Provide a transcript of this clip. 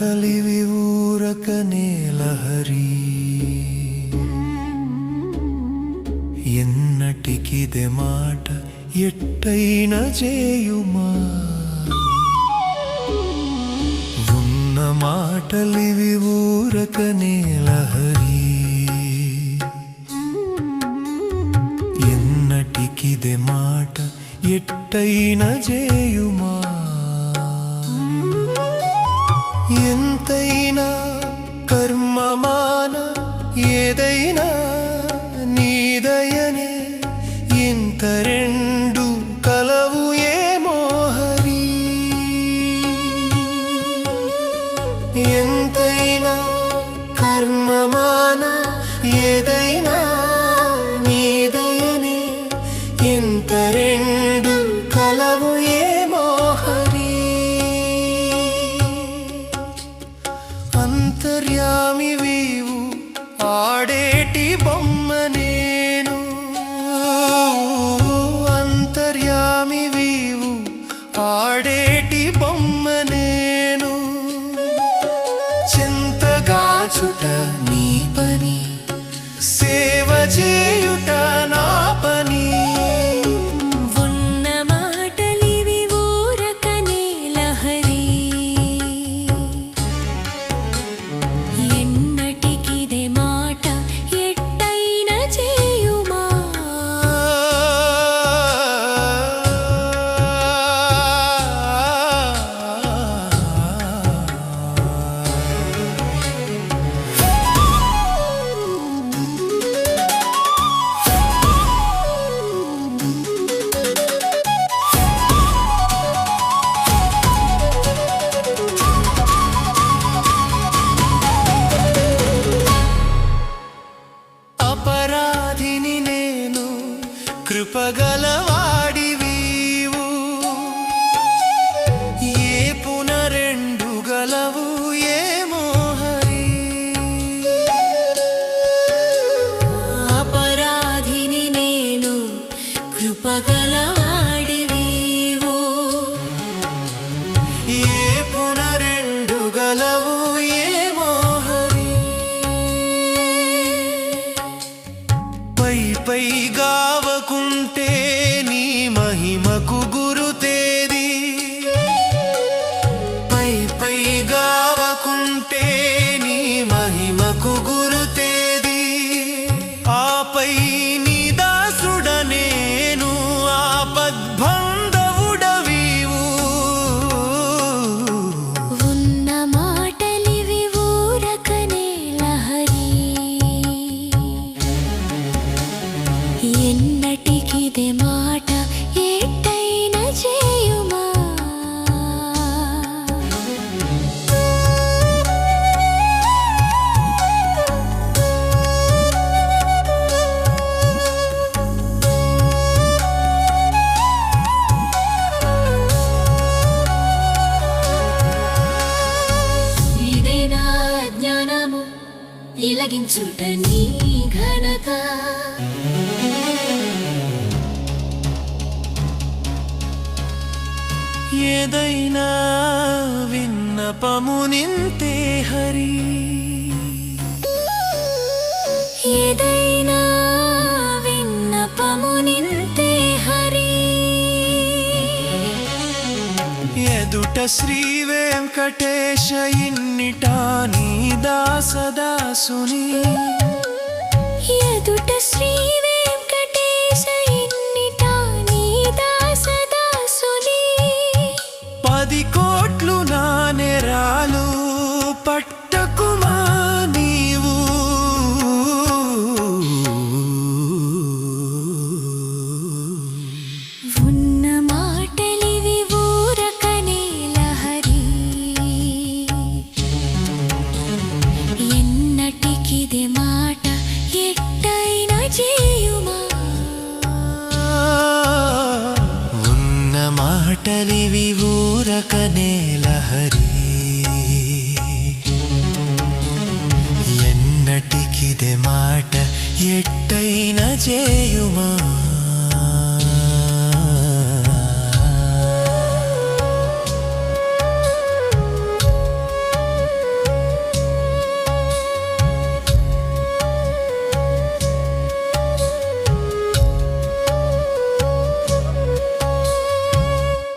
మాటలివి ఊరకనే లహరి ఎన్నటికిదే మాట ఎట్టైన చేయుమా? ఉన్న మాటలివి ఊరక నేలహరి ఎన్నటికిదే మాట ఎట్టైన చేయుమా? ఎంతైనా కర్మమాన ఏదైనా నీదయనే ఇంత రెండు కలవు ఏమో హరి. ఎంతైనా కర్మమాన ఏదైనా నీదయనే ఇంత రెండు ఆడేటి బొమ్మ నేను. అంతర్యామి వీవు. ఆడేటి బొమ్మ నేను. చింతగాచుట నీ ಸಗಲವಾ ఇలగించుట నీ ఘనత. ఏదైనా విన్నపము నింతే హరి. ఏదైనా ఎదుట శ్రీ వెంకటేశ ఇన్నిటా నీ దాసదాసుని. ఎదుట శ్రీ మాటలివి ఊరకనే లహరి. ఎన్నటికిదే మాట ఎట్టైన చేయుమా?